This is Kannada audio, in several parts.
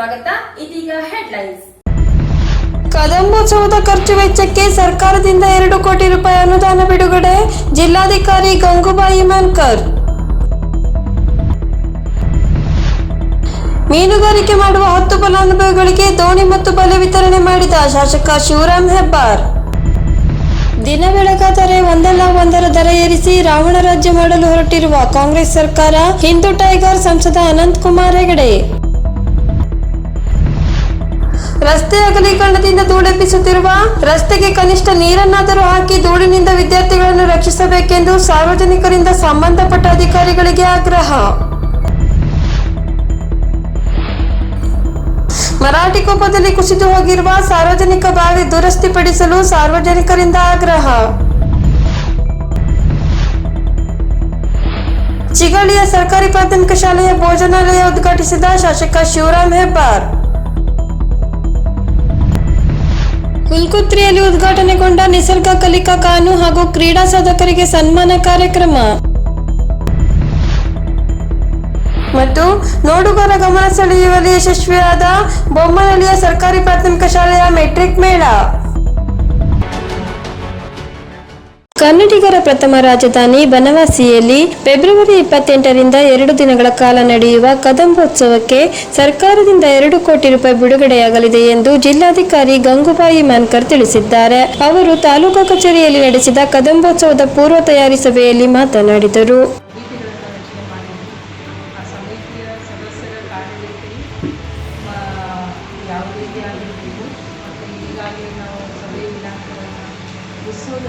ಸ್ವಾಗತ. ಇದೀಗ ಹೆಡ್ಲೈನ್ಸ್ ಕದಂಬೋತ್ಸವದ ಖರ್ಚು ವೆಚ್ಚಕ್ಕೆ ಸರ್ಕಾರದಿಂದ ಎರಡು ಕೋಟಿ ರೂಪಾಯಿ ಅನುದಾನ ಬಿಡುಗಡೆ, ಜಿಲ್ಲಾಧಿಕಾರಿ ಗಂಗೂಬಾಯಿ ಮನ್ಕರ್ ಮೀನುಗಾರಿಕೆ ಮಾಡುವ ಹತ್ತು ಫಲಾನುಭವಿಗಳಿಗೆ ದೋಣಿ ಮತ್ತು ಬಲೆ ವಿತರಣೆ ಮಾಡಿದ ಶಾಸಕ ಶಿವರಾಮ್ ಹೆಬ್ಬಾರ್. ದಿನ ಬೆಳಗಾದರೆ ಒಂದಲ್ಲ ಒಂದರ ದರ ಏರಿಸಿ ರಾವಣ ರಾಜ್ಯ ಮಾಡಲು ಹೊರಟಿರುವ ಕಾಂಗ್ರೆಸ್ ಸರ್ಕಾರ, ಹಿಂದೂ ಟೈಗರ್ ಸಂಸದ ಅನಂತ್ ಕುಮಾರ್ ಹೆಗಡೆ. ರಸ್ತೆ ಅಗಲೀಕರಣದಿಂದ ಧೂಳೆಬ್ಬಿಸುತ್ತಿರುವ ರಸ್ತೆಗೆ ಕನಿಷ್ಠ ನೀರನ್ನಾದರೂ ಹಾಕಿ ಧೂಳಿನಿಂದ ವಿದ್ಯಾರ್ಥಿಗಳನ್ನು ರಕ್ಷಿಸಬೇಕೆಂದು ಸಾರ್ವಜನಿಕರಿಂದ ಸಂಬಂಧಪಟ್ಟ ಅಧಿಕಾರಿಗಳಿಗೆ ಆಗ್ರಹ. ಮರಾಠಿ ಕೋಪದಲ್ಲಿ ಕುಸಿದು ಹೋಗಿರುವ ಸಾರ್ವಜನಿಕ ಬಾವಿ ದುರಸ್ತಿಪಡಿಸಲು ಸಾರ್ವಜನಿಕರಿಂದ ಆಗ್ರಹ. ಚಿಗಳಿಯ ಸರ್ಕಾರಿ ಪ್ರಾಥಮಿಕ ಶಾಲೆಯ ಭೋಜನಾಲಯ ಉದ್ಘಾಟಿಸಿದ ಶಾಸಕ ಶಿವರಾಮ್ ಹೆಬ್ಬಾರ್. ಹುಲ್ಕುತ್ರಿಯಲ್ಲಿ ಉದ್ಘಾಟನೆಗೊಂಡ ನಿಸರ್ಗ ಕಲಿಕಾ ಕಾನು ಹಾಗೂ ಕ್ರೀಡಾ ಸಾಧಕರಿಗೆ ಸನ್ಮಾನ ಕಾರ್ಯಕ್ರಮ. ಮತ್ತು ನೋಡುಗರ ಗಮನ ಸೆಳೆಯುವಲ್ಲಿ ಯಶಸ್ವಿಯಾದ ಬೊಮ್ಮನಹಳ್ಳಿಯ ಸರ್ಕಾರಿ ಪ್ರಾಥಮಿಕ ಶಾಲೆಯ ಮೆಟ್ರಿಕ್ ಮೇಳ. ಕನ್ನಡಿಗರ ಪ್ರಥಮ ರಾಜಧಾನಿ ಬನವಾಸಿಯಲ್ಲಿ ಫೆಬ್ರವರಿ ಇಪ್ಪತ್ತೆಂಟರಿಂದ ಎರಡು ದಿನಗಳ ಕಾಲ ನಡೆಯುವ ಕದಂಬೋತ್ಸವಕ್ಕೆ ಸರ್ಕಾರದಿಂದ ಎರಡು ಕೋಟಿ ರೂಪಾಯಿ ಬಿಡುಗಡೆಯಾಗಲಿದೆ ಎಂದು ಜಿಲ್ಲಾಧಿಕಾರಿ ಗಂಗೂಬಾಯಿ ಮಾನ್ಕರ್ ತಿಳಿಸಿದ್ದಾರೆ. ಅವರು ತಾಲೂಕಾ ಕಚೇರಿಯಲ್ಲಿ ನಡೆಸಿದ ಕದಂಬೋತ್ಸವದ ಪೂರ್ವ ತಯಾರಿ ಸಭೆಯಲ್ಲಿ ಮಾತನಾಡಿದರು. ಉತ್ಸವದ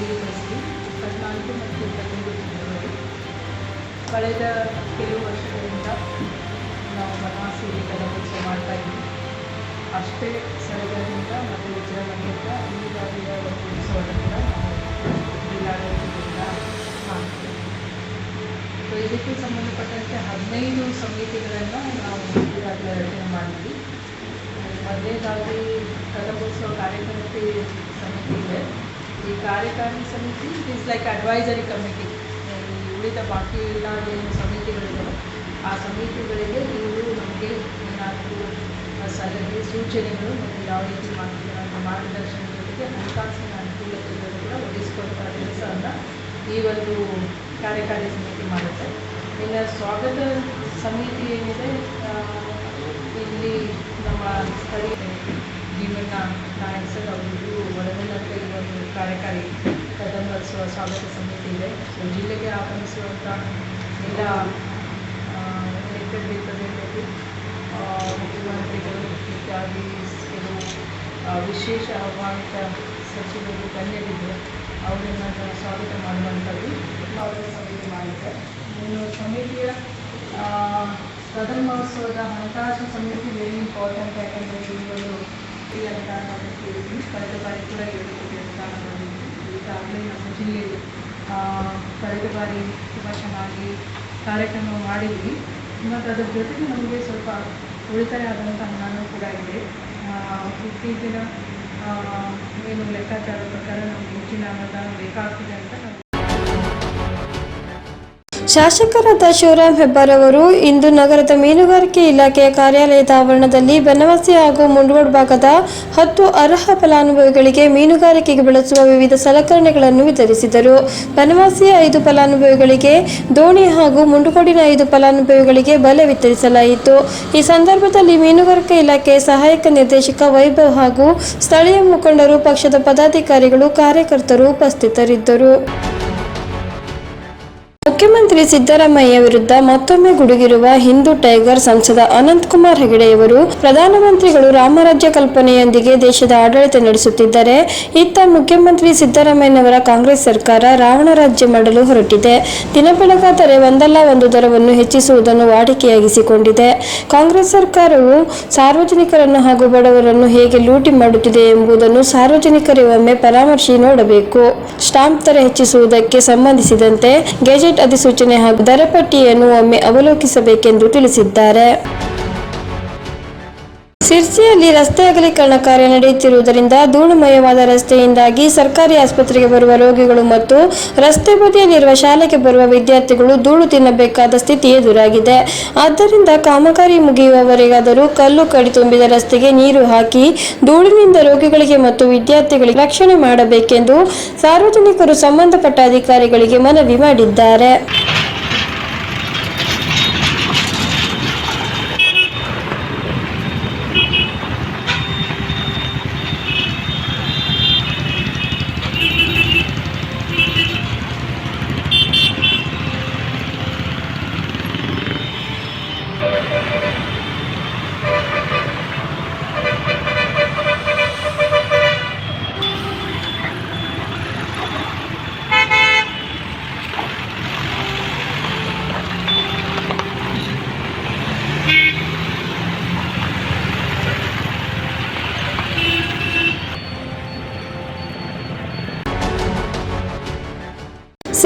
ನಿಗದಿಪಡಿಸಿ ಇಪ್ಪತ್ನಾಲ್ಕು ಮತ್ತು ಇಪ್ಪತ್ತೈದು ಫೆಬ್ರವರಿ ಕಳೆದ ಕೆಲವು ವರ್ಷಗಳಿಂದ ನಾವು ಬನವಾಸಿಯಲ್ಲಿ ಕಲಬೋತ್ಸವ ಮಾಡ್ತಾ ಇದ್ದೀವಿ. ಅಷ್ಟೇ ಸರಗದಿಂದ ಮತ್ತು ವಿಜೃಂಭಣೆಯಿಂದ ಈ ಒಂದು ಉತ್ಸವವನ್ನು ಕೂಡ ಜಿಲ್ಲಾಡಳಿತದಿಂದ ಮಾಡ್ತೀವಿ. ಇದಕ್ಕೆ ಸಂಬಂಧಪಟ್ಟಂತೆ ಹದಿನೈದು ಸಮಿತಿಗಳನ್ನು ನಾವು ಈಗಾಗಲೇ ರಚನೆ ಮಾಡಿದ್ವಿ. ಮೊದಲನೇದಾಗಿ ಕಲಬೋತ್ಸವ ಕಾರ್ಯಕ್ರಮಕ್ಕೆ ಸಮಿತಿ ಇದೆ. ಈ ಕಾರ್ಯಕಾರಿ ಸಮಿತಿ it is like advisory committee ಈ ಉಳಿದ ಬಾಕಿ ಏನು ಸಮಿತಿಗಳಿದೆ, ಆ ಸಮಿತಿಗಳಿಗೆ ಇವರು ನಮಗೆ ಏನಾದರೂ ಸಲಹೆ, ಸೂಚನೆಗಳು ಮತ್ತು ಯಾವ ರೀತಿ ಮಾಡ್ತೀವಿ ಅನ್ನೋ ಮಾರ್ಗದರ್ಶನ ಜೊತೆಗೆ ಹಣಕಾಸಿನ ಅನುಕೂಲತೆಗಳು ಕೂಡ ಒದಗಿಸ್ಕೊಡ್ತಾ ಕೆಲಸವನ್ನು ಈ ಒಂದು ಕಾರ್ಯಕಾರಿ ಸಮಿತಿ ಮಾಡುತ್ತೆ. ಇನ್ನು ಸ್ವಾಗತ ಸಮಿತಿ ಏನಿದೆ ಇಲ್ಲಿ ನಮ್ಮ ಸ್ಥಳೀಯ ಭೀಮಣ್ಣ ನಾಯಕ್ ಅವರಿಗೂ ಒಳಗೊಳ್ಳಂತೆ ಈ ಒಂದು ಕಾರ್ಯಕಾರಿ ಕದಂಬರಿಸುವ ಸ್ವಾಗತ ಸಮಿತಿ ಇದೆ. ಸೊ, ಜಿಲ್ಲೆಗೆ ಆಗಮಿಸುವಂಥ ಎಲ್ಲ ಎಲೆಕ್ಟೆಡ್ ರಿಪ್ರೆಸೆಂಟೇಟಿವ್ ಮುಖ್ಯಮಂತ್ರಿಗಳು ಇತ್ಯಾದಿ ಕೆಲವು ವಿಶೇಷ ಆಹ್ವಾನಿತ ಸಚಿವರು ಗಣ್ಯರಿದ್ದರು ಅವರನ್ನು ಸ್ವಾಗತ ಮಾಡುವಂಥದ್ದು ಸ್ವಾಗತ ಸಮಿತಿ ಮಾಡಿದ್ದೆ ಇನ್ನು ಸಮಿತಿಯ ಕದಂಬೋತ್ಸವದ ಹಣಕಾಸು ಸಮಿತಿ ವೆರಿ ಇಂಪಾರ್ಟೆಂಟ್ ಯಾಕಂದರೆ ಈ ಈ ನಾನು ಕೇಳಿದ್ವಿ ಕಳೆದ ಬಾರಿ ಕೂಡ ಏಳು ಅಂತ ನಾನು ಈಗಾಗಲೇ ನಮ್ಮ ಜಿಲ್ಲೆಯಲ್ಲಿ ಕಳೆದ ಬಾರಿ ತುಂಬ ಚೆನ್ನಾಗಿ ಕಾರ್ಯಕ್ರಮ ಮಾಡಿದ್ವಿ. ಮತ್ತು ಅದರ ಜೊತೆಗೆ ನಮಗೆ ಸ್ವಲ್ಪ ಉಳಿತಾಯ ಆದಂಥ ಹಣನೂ ಕೂಡ ಇದೆ. ಇತ್ತೀಚಿನ ಏನು ಲೆಕ್ಕಾಚಾರದ ಪ್ರಕಾರ ನಮಗೆ ಹೆಚ್ಚಿನ ಅನುದಾನ ಬೇಕಾಗ್ತದೆ ಅಂತ ಶಾಸಕರಾದ ಶಿವರಾಮ್ ಹೆಬ್ಬಾರ್ ಅವರು ಇಂದು ನಗರದ ಮೀನುಗಾರಿಕೆ ಇಲಾಖೆಯ ಕಾರ್ಯಾಲಯದ ಆವರಣದಲ್ಲಿ ಬನವಾಸಿ ಹಾಗೂ ಮುಂಡಗೋಡ್ ಭಾಗದ ಹತ್ತು ಅರ್ಹ ಫಲಾನುಭವಿಗಳಿಗೆ ಮೀನುಗಾರಿಕೆಗೆ ಬಳಸುವ ವಿವಿಧ ಸಲಕರಣೆಗಳನ್ನು ವಿತರಿಸಿದರು. ಬನವಾಸಿಯ ಐದು ಫಲಾನುಭವಿಗಳಿಗೆ, ದೋಣಿ ಹಾಗೂ ಮುಂಡಗೋಡಿನ ಐದು ಫಲಾನುಭವಿಗಳಿಗೆ ಬಲೆ ವಿತರಿಸಲಾಯಿತು. ಈ ಸಂದರ್ಭದಲ್ಲಿ ಮೀನುಗಾರಿಕೆ ಇಲಾಖೆಯ ಸಹಾಯಕ ನಿರ್ದೇಶಕ ವೈಭವ್ ಹಾಗೂ ಸ್ಥಳೀಯ ಮುಖಂಡರು, ಪಕ್ಷದ ಪದಾಧಿಕಾರಿಗಳು, ಕಾರ್ಯಕರ್ತರು ಉಪಸ್ಥಿತರಿದ್ದರು. ಮುಖ್ಯಮಂತ್ರಿ ಸಿದ್ದರಾಮಯ್ಯ ವಿರುದ್ಧ ಮತ್ತೊಮ್ಮೆ ಗುಡುಗಿರುವ ಹಿಂದೂ ಟೈಗರ್ ಸಂಸದ ಅನಂತಕುಮಾರ್ ಹೆಗಡೆಯವರು ಪ್ರಧಾನಮಂತ್ರಿಗಳು ರಾಮರಾಜ್ಯ ಕಲ್ಪನೆಯೊಂದಿಗೆ ದೇಶದ ಆಡಳಿತ ನಡೆಸುತ್ತಿದ್ದರೆ. ಇತ್ತ ಮುಖ್ಯಮಂತ್ರಿ ಸಿದ್ದರಾಮಯ್ಯನವರ ಕಾಂಗ್ರೆಸ್ ಸರ್ಕಾರ ರಾವಣ ರಾಜ್ಯ ಮಾಡಲು ಹೊರಟಿದೆ. ದಿನ ಬೆಳಗಾದರೆ ಒಂದಲ್ಲ ಒಂದು ದರವನ್ನು ಹೆಚ್ಚಿಸುವುದನ್ನು ವಾಡಿಕೆಯಾಗಿಸಿಕೊಂಡಿದೆ. ಕಾಂಗ್ರೆಸ್ ಸರ್ಕಾರವು ಸಾರ್ವಜನಿಕರನ್ನು ಹಾಗೂ ಬಡವರನ್ನು ಹೇಗೆ ಲೂಟಿ ಮಾಡುತ್ತಿದೆ ಎಂಬುದನ್ನು ಸಾರ್ವಜನಿಕರೇ ಒಮ್ಮೆ ಪರಾಮರ್ಶಿ ನೋಡಬೇಕು. ಸ್ಟಾಂಪ್ ದರ ಹೆಚ್ಚಿಸುವುದಕ್ಕೆ ಸಂಬಂಧಿಸಿದಂತೆ ಗೆಜೆಟ್ ಅಧಿಸೂಚನೆ ಹಾಗೂ ದರ ಪಟ್ಟಿಯನ್ನು ಒಮ್ಮೆ ಅವಲೋಕಿಸಬೇಕೆಂದು ತಿಳಿಸಿದ್ದಾರೆ. ಸಿರ್ಸಿಯಲ್ಲಿ ರಸ್ತೆ ಅಗಲೀಕರಣ ಕಾರ್ಯ ನಡೆಯುತ್ತಿರುವುದರಿಂದ ಧೂಳುಮಯವಾದ ರಸ್ತೆಯಿಂದಾಗಿ ಸರ್ಕಾರಿ ಆಸ್ಪತ್ರೆಗೆ ಬರುವ ರೋಗಿಗಳು ಮತ್ತು ರಸ್ತೆ ಬದಿಯಲ್ಲಿರುವ ಶಾಲೆಗೆ ಬರುವ ವಿದ್ಯಾರ್ಥಿಗಳು ಧೂಳು ತಿನ್ನಬೇಕಾದ ಸ್ಥಿತಿ ಎದುರಾಗಿದೆ. ಆದ್ದರಿಂದ ಕಾಮಗಾರಿ ಮುಗಿಯುವವರೆಗಾದರೂ ಕಲ್ಲು ಕಡಿ ತುಂಬಿದ ರಸ್ತೆಗೆ ನೀರು ಹಾಕಿ ಧೂಳಿನಿಂದ ರೋಗಿಗಳಿಗೆ ಮತ್ತು ವಿದ್ಯಾರ್ಥಿಗಳಿಗೆ ರಕ್ಷಣೆ ಮಾಡಬೇಕೆಂದು ಸಾರ್ವಜನಿಕರು ಸಂಬಂಧಪಟ್ಟ ಅಧಿಕಾರಿಗಳಿಗೆ ಮನವಿ ಮಾಡಿದ್ದಾರೆ.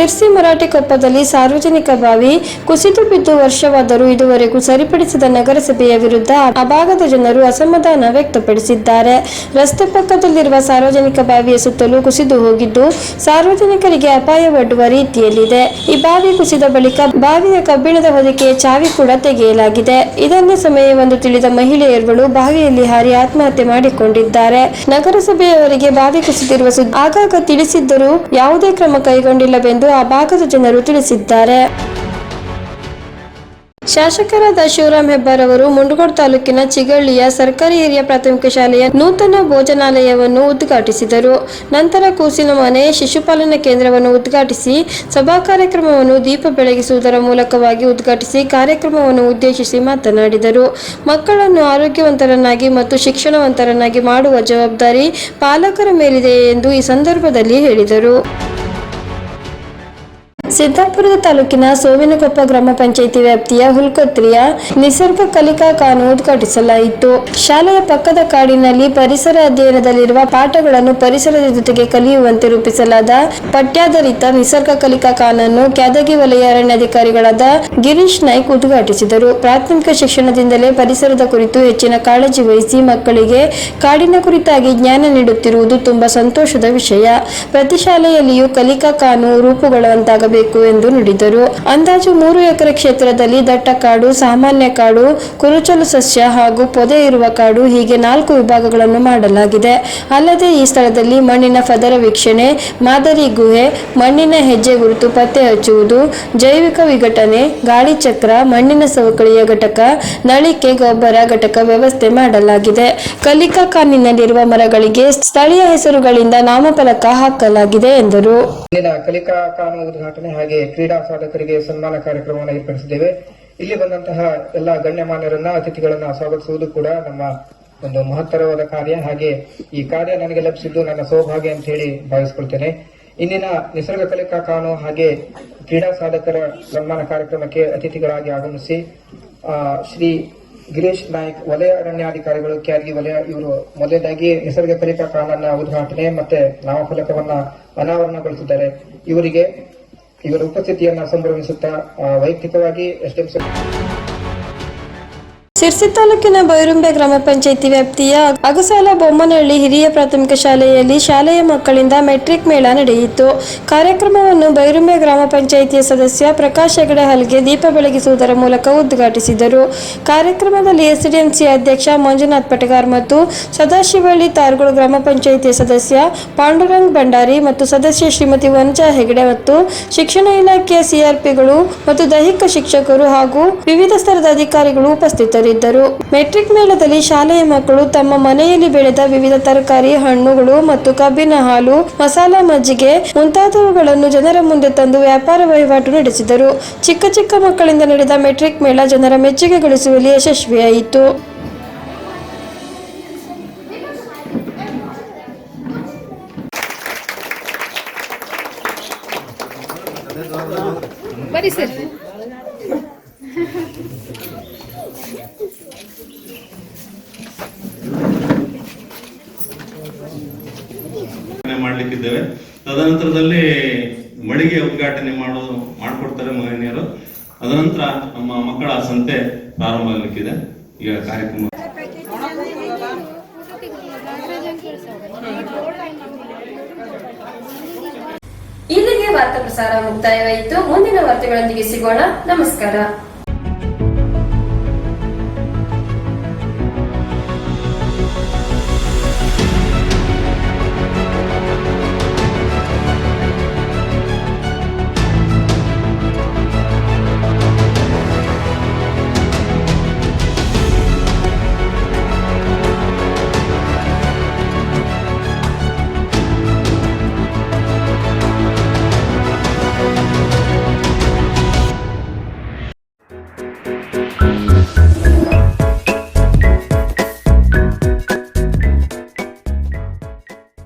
ಸಿರ್ಸಿ ಮರಾಠಿ ಕೊಪ್ಪದಲ್ಲಿ ಸಾರ್ವಜನಿಕ ಬಾವಿ ಕುಸಿದು ಬಿದ್ದು ವರ್ಷವಾದರೂ ಇದುವರೆಗೂ ಸರಿಪಡಿಸಿದ ನಗರಸಭೆಯ ವಿರುದ್ಧ ಆ ಭಾಗದ ಜನರು ಅಸಮಾಧಾನ ವ್ಯಕ್ತಪಡಿಸಿದ್ದಾರೆ. ರಸ್ತೆ ಪಕ್ಕದಲ್ಲಿರುವ ಸಾರ್ವಜನಿಕ ಬಾವಿಯ ಸುತ್ತಲೂ ಕುಸಿದು ಹೋಗಿದ್ದು ಸಾರ್ವಜನಿಕರಿಗೆ ಅಪಾಯವೊಡ್ಡುವ ರೀತಿಯಲ್ಲಿದೆ. ಈ ಬಾವಿ ಕುಸಿದ ಬಳಿಕ ಬಾವಿಯ ಕಬ್ಬಿಣದ ಹೊದಿಕೆಯ ಚಾವಿ ಕೂಡ ತೆಗೆಯಲಾಗಿದೆ. ಇದನ್ನೇ ಸಮಯವೆಂದು ತಿಳಿದ ಮಹಿಳೆಯರುಗಳು ಬಾವಿಯಲ್ಲಿ ಹಾರಿ ಆತ್ಮಹತ್ಯೆ ಮಾಡಿಕೊಂಡಿದ್ದಾರೆ. ನಗರಸಭೆಯವರಿಗೆ ಬಾವಿ ಕುಸಿದಿರುವ ಸುದ್ದಿ ಆಗಾಗ ತಿಳಿಸಿದ್ದರೂ ಯಾವುದೇ ಕ್ರಮ ಕೈಗೊಂಡಿಲ್ಲವೆಂದು ಆ ಭಾಗದ ಜನರು ತಿಳಿಸಿದ್ದಾರೆ. ಶಾಸಕರಾದ ಶಿವರಾಮ್ ಹೆಬ್ಬಾರ್ ಅವರು ಮುಂಡಗೋಡ್ ತಾಲೂಕಿನ ಚಿಗಳ್ಳಿಯ ಸರ್ಕಾರಿ ಹಿರಿಯ ಪ್ರಾಥಮಿಕ ಶಾಲೆಯ ನೂತನ ಭೋಜನಾಲಯವನ್ನು ಉದ್ಘಾಟಿಸಿದರು. ನಂತರ ಕೂಸಿನ ಮನೆ ಶಿಶುಪಾಲನಾ ಕೇಂದ್ರವನ್ನು ಉದ್ಘಾಟಿಸಿ, ಸಭಾ ಕಾರ್ಯಕ್ರಮವನ್ನು ದೀಪ ಬೆಳಗಿಸುವುದರ ಮೂಲಕವಾಗಿ ಉದ್ಘಾಟಿಸಿ ಕಾರ್ಯಕ್ರಮವನ್ನು ಉದ್ದೇಶಿಸಿ ಮಾತನಾಡಿದರು. ಮಕ್ಕಳನ್ನು ಆರೋಗ್ಯವಂತರನ್ನಾಗಿ ಮತ್ತು ಶಿಕ್ಷಣವಂತರನ್ನಾಗಿ ಮಾಡುವ ಜವಾಬ್ದಾರಿ ಪಾಲಕರ ಮೇಲಿದೆ ಎಂದು ಈ ಸಂದರ್ಭದಲ್ಲಿ ಹೇಳಿದರು. ಸಿದ್ದಾಪುರದ ತಾಲೂಕಿನ ಸೋವಿನಕೊಪ್ಪ ಗ್ರಾಮ ಪಂಚಾಯಿತಿ ವ್ಯಾಪ್ತಿಯ ಹುಲ್ಕೊತ್ರಿಯ ನಿಸರ್ಗ ಕಲಿಕಾ ಕಾನು ಉದ್ಘಾಟಿಸಲಾಯಿತು. ಶಾಲೆಯ ಪಕ್ಕದ ಕಾಡಿನಲ್ಲಿ ಪರಿಸರ ಅಧ್ಯಯನದಲ್ಲಿರುವ ಪಾಠಗಳನ್ನು ಪರಿಸರದ ಜೊತೆಗೆ ಕಲಿಯುವಂತೆ ರೂಪಿಸಲಾದ ಪಠ್ಯಾಧಾರಿತ ನಿಸರ್ಗ ಕಲಿಕಾ ಕಾನನ್ನು ಕ್ಯಾದಗಿ ವಲಯ ಅರಣ್ಯಾಧಿಕಾರಿಗಳಾದ ಗಿರೀಶ್ ನಾಯ್ಕ್ ಉದ್ಘಾಟಿಸಿದರು. ಪ್ರಾಥಮಿಕ ಶಿಕ್ಷಣದಿಂದಲೇ ಪರಿಸರದ ಕುರಿತು ಹೆಚ್ಚಿನ ಕಾಳಜಿ ವಹಿಸಿ ಮಕ್ಕಳಿಗೆ ಕಾಡಿನ ಕುರಿತಾಗಿ ಜ್ಞಾನ ನೀಡುತ್ತಿರುವುದು ತುಂಬಾ ಸಂತೋಷದ ವಿಷಯ. ಪ್ರತಿ ಶಾಲೆಯಲ್ಲಿಯೂ ಕಲಿಕಾ ಕಾನು ರೂಪುಗೊಳ್ಳುವಂತಾಗಬೇಕು ಎಂದು ನುಡಿದರು. ಅಂದಾಜು ಮೂರು ಎಕರೆ ಕ್ಷೇತ್ರದಲ್ಲಿ ದಟ್ಟ ಕಾಡು, ಸಾಮಾನ್ಯ ಕಾಡು, ಕುರುಚಲು ಸಸ್ಯ ಹಾಗೂ ಪೊದೆ ಇರುವ ಕಾಡು ಹೀಗೆ ನಾಲ್ಕು ವಿಭಾಗಗಳನ್ನು ಮಾಡಲಾಗಿದೆ. ಅಲ್ಲದೆ ಈ ಸ್ಥಳದಲ್ಲಿ ಮಣ್ಣಿನ ಪದರ ವೀಕ್ಷಣೆ, ಮಾದರಿ ಗುಹೆ, ಮಣ್ಣಿನ ಹೆಜ್ಜೆ ಗುರುತು ಪತ್ತೆ ಹಚ್ಚುವುದು, ಜೈವಿಕ ವಿಘಟನೆ, ಗಾಳಿ ಚಕ್ರ, ಮಣ್ಣಿನ ಸವಕಳಿಯ ಘಟಕ, ನಳಿಕೆ, ಗೊಬ್ಬರ ಘಟಕ ವ್ಯವಸ್ಥೆ ಮಾಡಲಾಗಿದೆ. ಕಲಿಕಾ ಕಾನಿನಲ್ಲಿರುವ ಮರಗಳಿಗೆ ಸ್ಥಳೀಯ ಹೆಸರುಗಳಿಂದ ನಾಮಫಲಕ ಹಾಕಲಾಗಿದೆ ಎಂದರು. ಕಲಿಕಾ ಕಾನು ಉದ್ಘಾಟನೆ ಹಾಗೆ ಕ್ರೀಡಾ ಸಾಧಕರಿಗೆ ಸನ್ಮಾನ ಕಾರ್ಯಕ್ರಮವನ್ನು ಏರ್ಪಡಿಸಿದ್ದೇವೆ. ಇಲ್ಲಿ ಬಂದಂತಹ ಎಲ್ಲ ಗಣ್ಯಮಾನ್ಯರನ್ನ, ಅತಿಥಿಗಳನ್ನ ಸ್ವಾಗತಿಸುವುದು ಕೂಡ ನಮ್ಮ ಒಂದು ಮಹತ್ತರವಾದ ಕಾರ್ಯ. ಹಾಗೆ ಈ ಕಾರ್ಯ ನನಗೆ ಲಭಿಸಿದ್ದು ನನ್ನ ಸೌಭಾಗ್ಯ ಅಂತ ಹೇಳಿ ಭಾವಿಸ್ಕೊಳ್ತೇನೆ. ಇಂದಿನ ನಿಸರ್ಗ ಕಲಿಕಾ ಕಾನು ಹಾಗೆ ಕ್ರೀಡಾ ಸಾಧಕರ ಸನ್ಮಾನ ಕಾರ್ಯಕ್ರಮಕ್ಕೆ ಅತಿಥಿಗಳಾಗಿ ಆಗಮಿಸಿ ಶ್ರೀ ಗಿರೀಶ್ ನಾಯ್ಕ್ ವಲಯ ಅರಣ್ಯಾಧಿಕಾರಿಗಳು ಕ್ಯಾರ್ಗಿ ವಲಯ, ಇವರು ಮೊದಲನೇದಾಗಿ ನಿಸರ್ಗ ಕಲಿಕಾ ಕಾನನ್ನ ಉದ್ಘಾಟನೆ ಮತ್ತೆ ನಾಮಫಲಕವನ್ನ ಅನಾವರಣಗೊಳಿಸಿದ್ದಾರೆ. ಇವರಿಗೆ ಇವರ ಉಪಸ್ಥಿತಿಯನ್ನ ಸಂಭ್ರಮಿಸುತ್ತಾ ವೈಯಕ್ತಿಕವಾಗಿ ಎಸ್ ಸಿರ್ಸಿ ತಾಲೂಕಿನ ಬೈರುಂಬೆ ಗ್ರಾಮ ಪಂಚಾಯಿತಿ ವ್ಯಾಪ್ತಿಯ ಅಗಸಾಲ ಬೊಮ್ಮನಹಳ್ಳಿ ಹಿರಿಯ ಪ್ರಾಥಮಿಕ ಶಾಲೆಯಲ್ಲಿ ಶಾಲೆಯ ಮಕ್ಕಳಿಂದ ಮೆಟ್ರಿಕ್ ಮೇಳ ನಡೆಯಿತು. ಕಾರ್ಯಕ್ರಮವನ್ನು ಬೈರುಂಬೆ ಗ್ರಾಮ ಪಂಚಾಯಿತಿಯ ಸದಸ್ಯ ಪ್ರಕಾಶ್ ಹೆಗಡೆ ಹಲ್ಗೆ ದೀಪ ಬೆಳಗಿಸುವುದರ ಮೂಲಕ ಉದ್ಘಾಟಿಸಿದರು. ಕಾರ್ಯಕ್ರಮದಲ್ಲಿ ಎಸ್ಡಿಎಂಸಿ ಅಧ್ಯಕ್ಷ ಮಂಜುನಾಥ್ ಪಟಗಾರ್ ಮತ್ತು ಸದಾಶಿವಳ್ಳಿ ತಾರ್ಗೋಳು ಗ್ರಾಮ ಪಂಚಾಯಿತಿಯ ಸದಸ್ಯ ಪಾಂಡುರಂಗ್ ಭಂಡಾರಿ ಮತ್ತು ಸದಸ್ಯ ಶ್ರೀಮತಿ ವಂಜಾ ಹೆಗಡೆ ಮತ್ತು ಶಿಕ್ಷಣ ಇಲಾಖೆಯ ಸಿಆರ್ಪಿಗಳು ಮತ್ತು ದೈಹಿಕ ಶಿಕ್ಷಕರು ಹಾಗೂ ವಿವಿಧ ಸ್ತರದ ಅಧಿಕಾರಿಗಳು ಉಪಸ್ಥಿತರಿದ್ದರು ಮೆಟ್ರಿಕ್ ಮೇಳದಲ್ಲಿ ಶಾಲೆಯ ಮಕ್ಕಳು ತಮ್ಮ ಮನೆಯಲ್ಲಿ ಬೆಳೆದ ವಿವಿಧ ತರಕಾರಿ, ಹಣ್ಣುಗಳು ಮತ್ತು ಕಬ್ಬಿನ ಹಾಲು, ಮಸಾಲಾ ಮಜ್ಜಿಗೆ ಮುಂತಾದವುಗಳನ್ನು ಜನರ ಮುಂದೆ ತಂದು ವ್ಯಾಪಾರ ವಹಿವಾಟು ನಡೆಸಿದರು. ಚಿಕ್ಕ ಚಿಕ್ಕ ಮಕ್ಕಳಿಂದ ನಡೆದ ಮೆಟ್ರಿಕ್ ಮೇಳ ಜನರ ಮೆಚ್ಚುಗೆ ಗಳಿಸುವಲ್ಲಿ ಯಶಸ್ವಿಯಾಯಿತು. ಮಾಡಿಕ್ಕಿದ್ದೇವೆ ತದನಂತರದಲ್ಲಿ ಮಳಿಗೆ ಉದ್ಘಾಟನೆ ಮಾಡೋದು ಮಾಡಿಕೊಡ್ತಾರೆ ಮಹನೀಯರು ಅದನಂತರ ನಮ್ಮ ಮಕ್ಕಳ ಸಂತೆ ಪ್ರಾರಂಭ ಆಗಲಿಕ್ಕಿದೆ. ಈಗ ಕಾರ್ಯಕ್ರಮ ಇಲ್ಲಿಗೆ ವಾರ್ತಾ ಪ್ರಸಾರ ಮುಕ್ತಾಯವಾಯಿತು. ಮುಂದಿನ ವಾರ್ತೆಗಳೊಂದಿಗೆ ಸಿಗೋಣ. ನಮಸ್ಕಾರ.